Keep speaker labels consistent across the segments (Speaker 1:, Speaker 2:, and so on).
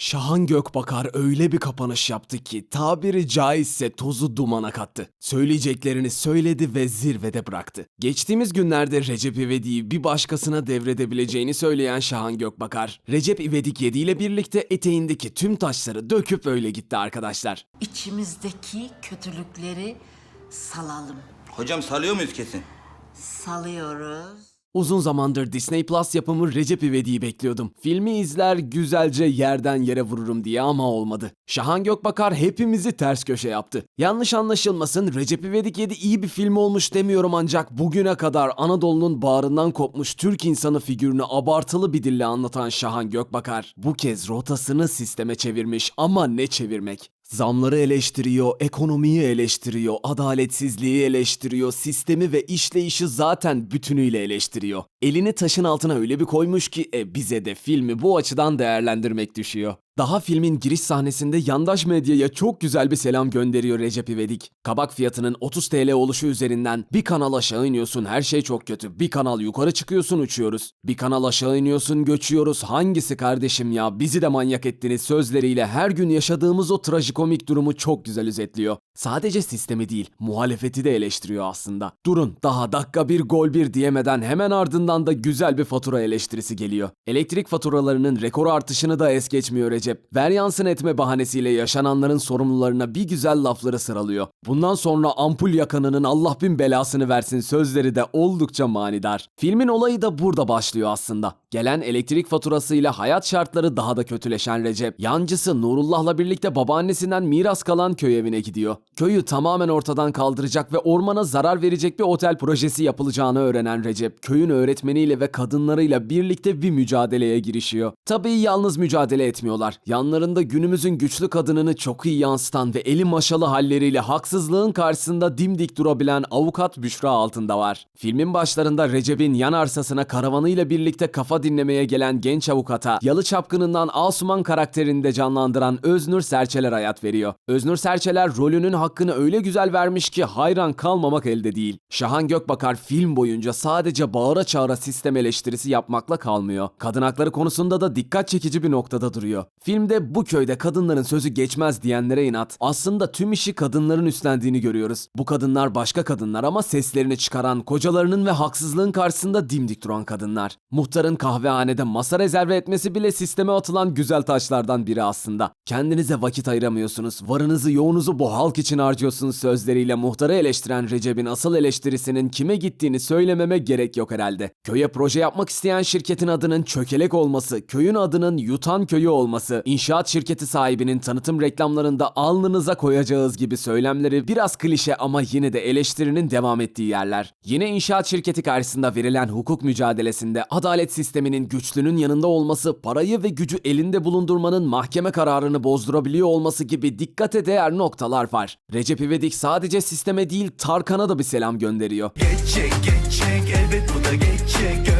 Speaker 1: Şahan Gökbakar öyle bir kapanış yaptı ki tabiri caizse tozu dumana kattı. Söyleyeceklerini söyledi ve zirvede bıraktı. Geçtiğimiz günlerde Recep İvedik'i bir başkasına devredebileceğini söyleyen Şahan Gökbakar, Recep İvedik 7 ile birlikte eteğindeki tüm taşları döküp öyle gitti arkadaşlar.
Speaker 2: İçimizdeki kötülükleri salalım.
Speaker 3: Hocam salıyor muyuz kesin?
Speaker 2: Salıyoruz.
Speaker 1: Uzun zamandır Disney Plus yapımı Recep İvedik'i bekliyordum. Filmi izler güzelce yerden yere vururum diye ama olmadı. Şahan Gökbakar hepimizi ters köşe yaptı. Yanlış anlaşılmasın Recep İvedik 7 iyi bir film olmuş demiyorum ancak bugüne kadar Anadolu'nun bağrından kopmuş Türk insanı figürünü abartılı bir dille anlatan Şahan Gökbakar bu kez rotasını sisteme çevirmiş ama ne çevirmek. Zamları eleştiriyor, ekonomiyi eleştiriyor, adaletsizliği eleştiriyor, sistemi ve işleyişi zaten bütünüyle eleştiriyor. Elini taşın altına öyle bir koymuş ki e, bize de filmi bu açıdan değerlendirmek düşüyor. Daha filmin giriş sahnesinde yandaş medyaya çok güzel bir selam gönderiyor Recep İvedik. Kabak fiyatının 30 TL oluşu üzerinden bir kanal aşağı iniyorsun her şey çok kötü. Bir kanal yukarı çıkıyorsun uçuyoruz. Bir kanal aşağı iniyorsun göçüyoruz. Hangisi kardeşim ya bizi de manyak ettiniz sözleriyle her gün yaşadığımız o trajikomik durumu çok güzel özetliyor. Sadece sistemi değil muhalefeti de eleştiriyor aslında. Durun daha dakika bir gol bir diyemeden hemen ardından da güzel bir fatura eleştirisi geliyor. Elektrik faturalarının rekor artışını da es geçmiyor Recep. Ver yansın etme bahanesiyle yaşananların sorumlularına bir güzel lafları sıralıyor. Bundan sonra ampul yakanının Allah bin belasını versin sözleri de oldukça manidar. Filmin olayı da burada başlıyor aslında. Gelen elektrik faturasıyla hayat şartları daha da kötüleşen Recep, yancısı Nurullah'la birlikte babaannesinden miras kalan köy evine gidiyor. Köyü tamamen ortadan kaldıracak ve ormana zarar verecek bir otel projesi yapılacağını öğrenen Recep, köyün öğretmeniyle ve kadınlarıyla birlikte bir mücadeleye girişiyor. Tabii yalnız mücadele etmiyorlar. Yanlarında günümüzün güçlü kadınını çok iyi yansıtan ve eli maşalı halleriyle haksızlığın karşısında dimdik durabilen avukat Büşra altında var. Filmin başlarında Recep'in yan arsasına karavanıyla birlikte kafa dinlemeye gelen genç avukata Yalı Çapkını'ndan Asuman karakterini de canlandıran Öznur Serçeler hayat veriyor. Öznur Serçeler rolünün hakkını öyle güzel vermiş ki hayran kalmamak elde değil. Şahan Gökbakar film boyunca sadece bağıra çağıra sistem eleştirisi yapmakla kalmıyor. Kadın hakları konusunda da dikkat çekici bir noktada duruyor. Filmde bu köyde kadınların sözü geçmez diyenlere inat. Aslında tüm işi kadınların üstlendiğini görüyoruz. Bu kadınlar başka kadınlar ama seslerini çıkaran, kocalarının ve haksızlığın karşısında dimdik duran kadınlar. Muhtarın kahvehanede masa rezerve etmesi bile sisteme atılan güzel taşlardan biri aslında. Kendinize vakit ayıramıyorsunuz, varınızı yoğunuzu bu halk için harcıyorsunuz sözleriyle muhtarı eleştiren Recep'in asıl eleştirisinin kime gittiğini söylememe gerek yok herhalde. Köye proje yapmak isteyen şirketin adının çökelek olması, köyün adının yutan köyü olması, inşaat şirketi sahibinin tanıtım reklamlarında alnınıza koyacağız gibi söylemleri biraz klişe ama yine de eleştirinin devam ettiği yerler. Yine inşaat şirketi karşısında verilen hukuk mücadelesinde adalet sisteminin güçlünün yanında olması, parayı ve gücü elinde bulundurmanın mahkeme kararını bozdurabiliyor olması gibi dikkate değer noktalar var. Recep İvedik sadece sisteme değil Tarkan'a da bir selam gönderiyor.
Speaker 4: Geçecek geçecek elbet bu da geçecek chicken.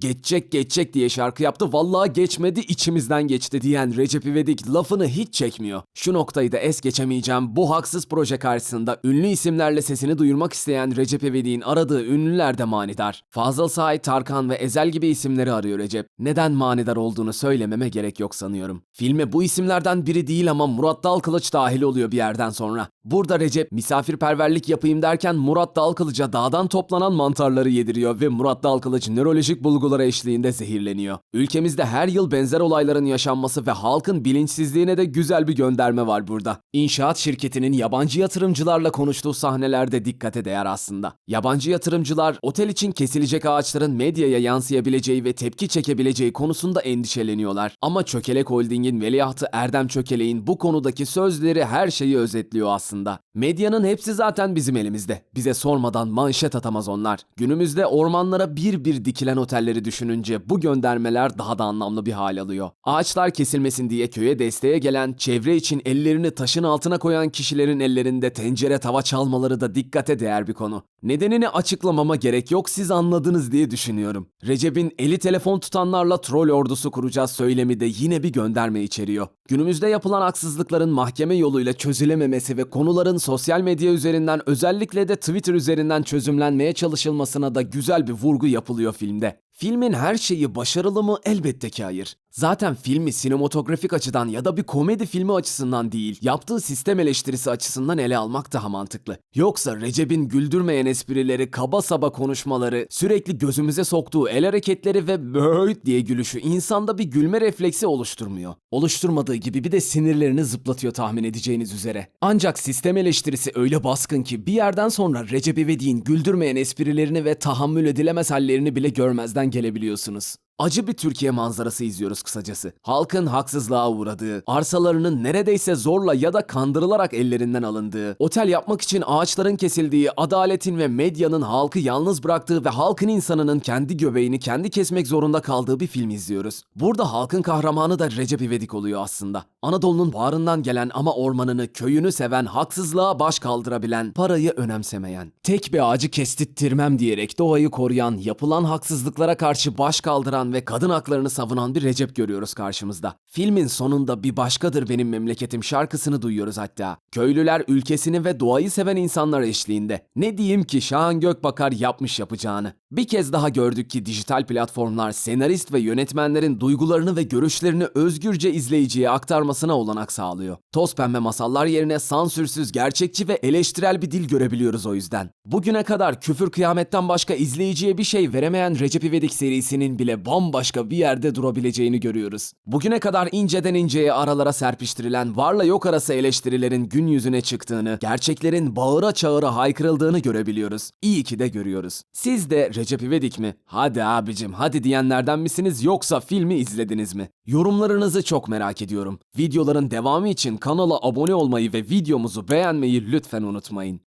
Speaker 1: Geçecek geçecek diye şarkı yaptı. Vallahi geçmedi içimizden geçti diyen Recep İvedik lafını hiç çekmiyor. Şu noktayı da es geçemeyeceğim. Bu haksız proje karşısında ünlü isimlerle sesini duyurmak isteyen Recep İvedik'in aradığı ünlüler de manidar. Fazıl Say, Tarkan ve Ezel gibi isimleri arıyor Recep. Neden manidar olduğunu söylememe gerek yok sanıyorum. Filme bu isimlerden biri değil ama Murat Dalkılıç dahil oluyor bir yerden sonra. Burada Recep misafirperverlik yapayım derken Murat Dalkılıç'a dağdan toplanan mantarları yediriyor ve Murat Dalkılıç nörolojik bulgulara eşliğinde zehirleniyor. Ülkemizde her yıl benzer olayların yaşanması ve halkın bilinçsizliğine de güzel bir gönderme var burada. İnşaat şirketinin yabancı yatırımcılarla konuştuğu sahnelerde dikkate değer aslında. Yabancı yatırımcılar otel için kesilecek ağaçların medyaya yansıyabileceği ve tepki çekebileceği konusunda endişeleniyorlar. Ama Çökelek Holding'in veliahtı Erdem Çökelek'in bu konudaki sözleri her şeyi özetliyor aslında. Medyanın hepsi zaten bizim elimizde. Bize sormadan manşet atamaz onlar. Günümüzde ormanlara bir bir dikilen otelleri düşününce bu göndermeler daha da anlamlı bir hal alıyor. Ağaçlar kesilmesin diye köye desteğe gelen, çevre için ellerini taşın altına koyan kişilerin ellerinde tencere tava çalmaları da dikkate değer bir konu. Nedenini açıklamama gerek yok siz anladınız diye düşünüyorum. Recep'in eli telefon tutanlarla troll ordusu kuracağız söylemi de yine bir gönderme içeriyor. Günümüzde yapılan haksızlıkların mahkeme yoluyla çözülememesi ve konuların sosyal medya üzerinden özellikle de Twitter üzerinden çözümlenmeye çalışılmasına da güzel bir vurgu yapılıyor filmde. Filmin her şeyi başarılı mı? Elbette ki hayır. Zaten filmi sinematografik açıdan ya da bir komedi filmi açısından değil, yaptığı sistem eleştirisi açısından ele almak daha mantıklı. Yoksa Recep'in güldürmeyen esprileri, kaba saba konuşmaları, sürekli gözümüze soktuğu el hareketleri ve böyle diye gülüşü insanda bir gülme refleksi oluşturmuyor. Oluşturmadığı gibi bir de sinirlerini zıplatıyor tahmin edeceğiniz üzere. Ancak sistem eleştirisi öyle baskın ki bir yerden sonra Recep İvedik'in güldürmeyen esprilerini ve tahammül edilemez hallerini bile görmezden gelebiliyorsunuz. Acı bir Türkiye manzarası izliyoruz kısacası. Halkın haksızlığa uğradığı, arsalarının neredeyse zorla ya da kandırılarak ellerinden alındığı, otel yapmak için ağaçların kesildiği, adaletin ve medyanın halkı yalnız bıraktığı ve halkın insanının kendi göbeğini kendi kesmek zorunda kaldığı bir film izliyoruz. Burada halkın kahramanı da Recep İvedik oluyor aslında. Anadolu'nun bağrından gelen ama ormanını, köyünü seven, haksızlığa baş kaldırabilen, parayı önemsemeyen, tek bir ağacı kestirttirmem diyerek doğayı koruyan, yapılan haksızlıklara karşı baş kaldıran ve kadın haklarını savunan bir Recep görüyoruz karşımızda. Filmin sonunda bir başkadır benim memleketim şarkısını duyuyoruz hatta. Köylüler ülkesini ve doğayı seven insanlar eşliğinde. Ne diyeyim ki Şahan Gökbakar yapmış yapacağını. Bir kez daha gördük ki dijital platformlar senarist ve yönetmenlerin duygularını ve görüşlerini özgürce izleyiciye aktarmasına olanak sağlıyor. Toz pembe masallar yerine sansürsüz, gerçekçi ve eleştirel bir dil görebiliyoruz o yüzden. Bugüne kadar küfür kıyametten başka izleyiciye bir şey veremeyen Recep İvedik serisinin bile bambaşka bir yerde durabileceğini görüyoruz. Bugüne kadar inceden inceye aralara serpiştirilen varla yok arası eleştirilerin gün yüzüne çıktığını, gerçeklerin bağıra çağıra haykırıldığını görebiliyoruz. İyi ki de görüyoruz. Siz de Recep İvedik mi? Hadi abicim hadi diyenlerden misiniz yoksa filmi izlediniz mi? Yorumlarınızı çok merak ediyorum. Videoların devamı için kanala abone olmayı ve videomuzu beğenmeyi lütfen unutmayın.